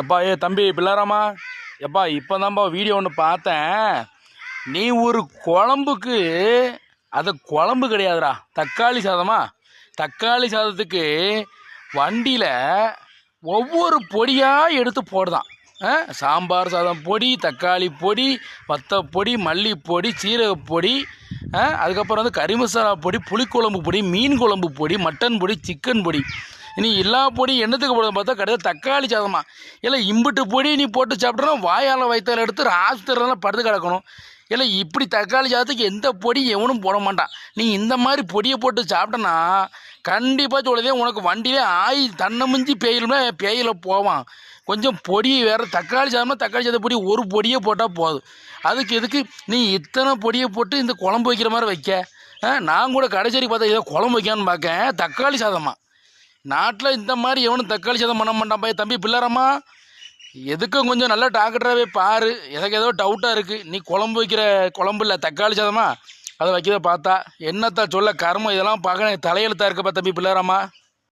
எப்பா ஏ தம்பி பிள்ளாராமா? எப்பா இப்போ தான்ப்பா வீடியோ ஒன்று பார்த்தேன். நீ ஒரு குழம்புக்கு அது குழம்பு கிடையாதுடா. தக்காளி சாதமா? தக்காளி சாதத்துக்கு வண்டியில் ஒவ்வொரு பொடியாக எடுத்து போடுதான். சாம்பார் சாதம் பொடி தக்காளி பொடி வத்த பொடி மல்லிப்பொடி சீரகப்பொடி பொடி அதுக்கப்புறம் வந்து கறி மசாலா பொடி புளிக்குழம்பு பொடி மீன் குழம்பு பொடி மட்டன் பொடி சிக்கன் பொடி. நீ எல்லா பொடியும் என்னத்துக்கு போடுறது பார்த்தா கிடையாது தக்காளி சாதமா இல்லை இம்புட்டு பொடி நீ போட்டு சாப்பிட்றா வாயால் வயிற்றால் எடுத்து ஆஸ்பத்திரிலாம் படுத்து கிடக்கணும். இல்லை இப்படி தக்காளி சாதத்துக்கு எந்த பொடி எவனும் போட மாட்டான். நீ இந்த மாதிரி பொடியை போட்டு சாப்பிட்டனா கண்டிப்பாக சொல்லுதே உனக்கு வண்டியிலே ஆயி தன்னை மிஞ்சி பேயிலும்னா பேயில போவான். கொஞ்சம் பொடி வேறு தக்காளி சாதமாக தக்காளி சாத பொடி ஒரு பொடியை போட்டால் போதும். அதுக்கு எதுக்கு நீ இத்தனை பொடியை போட்டு இந்த குழம்பு வைக்கிற மாதிரி வைக்க? நான் கூட கடைசேரி பார்த்தா ஏதோ குழம்பு வைக்கான்னு பார்க்கேன் தக்காளி சாதமாக நாட்டில் இந்த மாதிரி எவனும் தக்காளி சாதம் பண்ண மாட்டான் பையன் தம்பி பிள்ளாரம்மா எதுக்கும் கொஞ்சம் நல்லா டாக்டராகவே பாரு. எனக்கு ஏதோ டவுட்டாக இருக்குது நீ குழம்பு வைக்கிற குழம்பு இல்லை தக்காளி சாதமா? அதை வைக்கிறத பார்த்தா என்னத்தான் சொல்ல கர்மம் இதெல்லாம் பார்க்க தலையெழுத்தா தலையெழுத்தாக இருக்கப்பா தம்பி பிள்ளாரம்மா